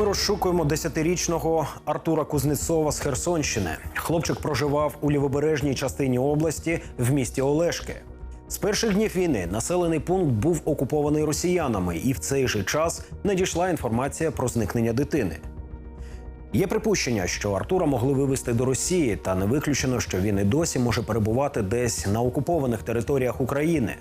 Ми розшукуємо десятирічного Артура Кузнецова з Херсонщини. Хлопчик проживав у лівобережній частині області в місті Олешки. З перших днів війни населений пункт був окупований росіянами, і в цей же час надійшла інформація про зникнення дитини. Є припущення, що Артура могли вивезти до Росії, та не виключено, що він і досі може перебувати десь на окупованих територіях України.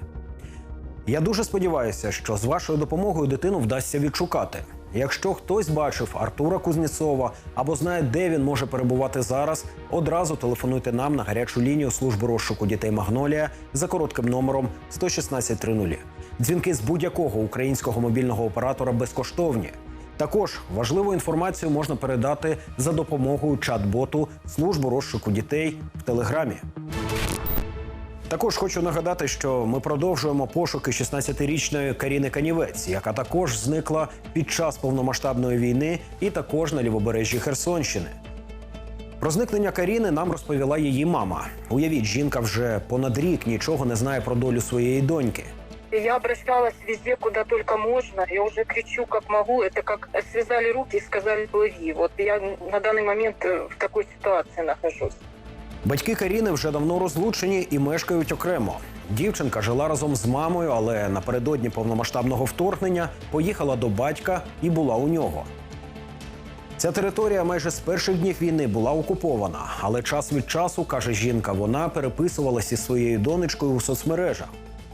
Я дуже сподіваюся, що з вашою допомогою дитину вдасться відшукати. Якщо хтось бачив Артура Кузнєцова або знає, де він може перебувати зараз, одразу телефонуйте нам на гарячу лінію служби розшуку дітей Магнолія за коротким номером 11630. Дзвінки з будь-якого українського мобільного оператора безкоштовні. Також важливу інформацію можна передати за допомогою чат-боту служби розшуку дітей в Телеграмі. Також хочу нагадати, що ми продовжуємо пошуки 16-річної Каріни Канівець, яка також зникла під час повномасштабної війни і також на лівобережжі Херсонщини. Про зникнення Каріни нам розповіла її мама. Уявіть, жінка вже понад рік нічого не знає про долю своєї доньки. Я обращалась везде, куда только можно. Я уже кричу, как могу. Это как связали руки и сказали плыви. Вот я на данный момент э, в такой ситуации нахожусь. Батьки Каріни вже давно розлучені і мешкають окремо. Дівчинка жила разом з мамою, але напередодні повномасштабного вторгнення поїхала до батька і була у нього. Ця територія майже з перших днів війни була окупована, але час від часу, каже жінка, вона переписувалася із своєю донечкою у соцмережах.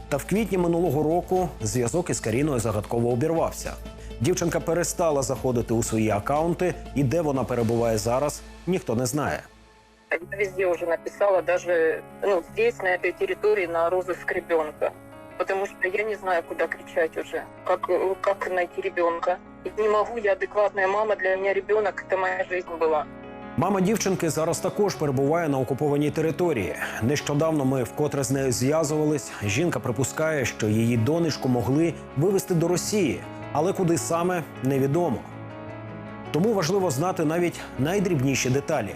Та в квітні минулого року зв'язок із Каріною загадково обірвався. Дівчинка перестала заходити у свої акаунти, і де вона перебуває зараз, ніхто не знає. Я везде уже написала, даже ну, здесь, на этой территории, на розыск ребенка. Потому что я не знаю, куда кричать уже, как, э, как найти ребенка. И не могу, я адекватная мама, для меня ребенок это моя жизнь была. Мама дівчинки зараз також перебуває на окупованій території. Нещодавно ми вкотре з нею зв'язувались. Жінка припускає, що її донечку могли вивезти до Росії, але куди саме невідомо. Тому важливо знати навіть найдрібніші деталі.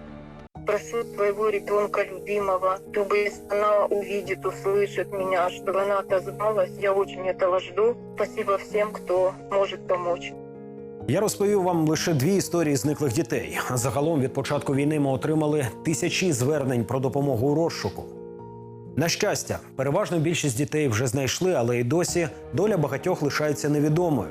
Прошу своего ребенка любимого, чтобы если она увидит, услышит меня, чтобы она отозвалась. Я очень этого жду. Спасибо всем, кто может помочь. Я розповів вам лише дві історії зниклих дітей. Загалом від початку війни ми отримали тисячі звернень про допомогу у розшуку. На щастя, переважну більшість дітей вже знайшли, але й досі доля багатьох лишається невідомою.